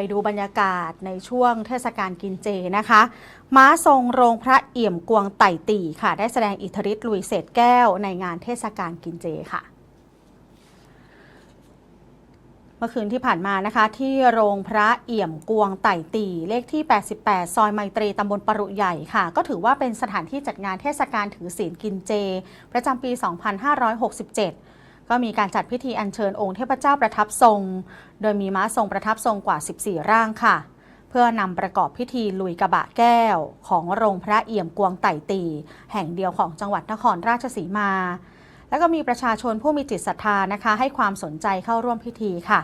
ไปดูบรรยากาศในช่วงเทศกาลกินเจนะคะ ม้าทรงโรงพระเอี่ยมกวงไต่ตีค่ะ ได้แสดงอิทธิฤทธิ์ลุยเศษแก้วในงานเทศกาลกินเจค่ะเมื่อคืนที่ผ่านมานะคะ ที่โรงพระเอี่ยมกวงไต่ตีเลขที่ 88 ซอยไมตรีตำบลปรุใหญ่ค่ะ ก็ถือว่าเป็นสถานที่จัดงานเทศกาลถือศีลกินเจ ประจำปี 2567 ก็มีการจัดพิธีอัญเชิญองค์เทพเจ้าประทับทรง โดยมีม้าทรงประทับทรงกว่า 14 ร่างค่ะ เพื่อนำประกอบพิธีลุยกระบะแก้ว ของโรงพระเอี่ยมกวงไต่ตี แห่งเดียวของจังหวัดนครราชสีมา แล้วก็มีประชาชนผู้มีจิตศรัทธานะคะ ให้ความสนใจเข้าร่วมพิธีค่ะ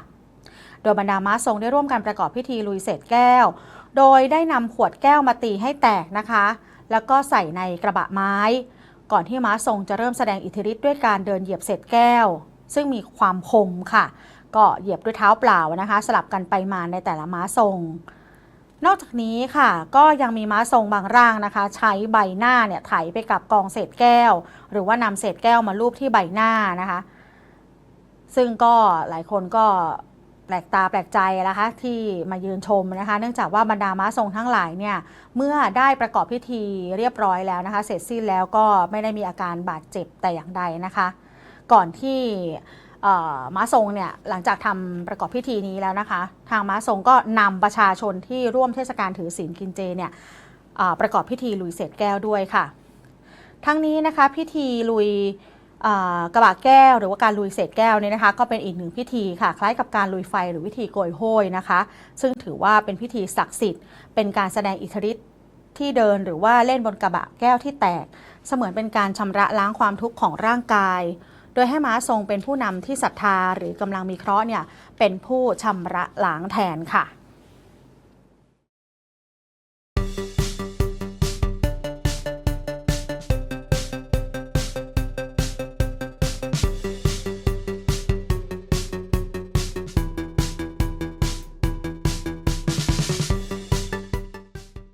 โดยบรรดาม้าทรงได้ร่วมกันประกอบพิธีลุยเศษแก้ว โดยได้นำขวดแก้วมาตีให้แตกนะคะ แล้วก็ใส่ในกระบะไม้ ก่อนที่ม้าทรงจะเริ่มแสดงอิทธิฤทธิ์ด้วยการเดินเหยียบเศษแก้ว ซึ่งมีความคมค่ะ ก็เหยียบด้วยเท้าเปล่านะคะ สลับกันไปมาในแต่ละม้าทรง นอกจากนี้ค่ะ ก็ยังมีม้าทรงบางร่างนะคะ ใช้ใบหน้าเนี่ยไถไปกับกองเศษแก้ว หรือว่านำเศษแก้วมาลูบที่ใบหน้านะคะ ซึ่งก็หลายคนก็ แปลกตาแปลกใจนะคะที่มายืนชมนะคะ เนื่องจากว่าบรรดาม้าทรงทั้งหลายเนี่ยเมื่อได้ประกอบพิธีเรียบร้อยแล้วนะคะ เสร็จสิ้นแล้วก็ไม่ได้มีอาการบาดเจ็บแต่อย่างใดนะคะ ก่อนที่ม้าทรงเนี่ยหลังจากทำประกอบพิธีนี้แล้วนะคะ ทางม้าทรงก็นำประชาชนที่ร่วมเทศกาลถือศีลกินเจเนี่ยประกอบพิธีลุยเศษแก้วด้วยค่ะ ทั้งนี้นะคะพิธีลุย กระบะแก้ว หรือว่าการลุยเศษแก้วเนี่ยนะคะ ก็เป็นอีกหนึ่งพิธีค่ะ คล้ายกับการลุยไฟหรือวิธีโกยโห้ยนะคะ ซึ่งถือว่าเป็นพิธีศักดิ์สิทธิ์ เป็นการแสดงอิทธิฤทธิ์ที่เดินหรือว่าเล่นบนกระบะแก้วที่แตก เสมือนเป็นการชำระล้างความทุกข์ของร่างกาย โดยให้ม้าทรงเป็นผู้นำที่ศรัทธาหรือกำลังมีเคราะห์เนี่ยเป็นผู้ชำระล้างแทนค่ะ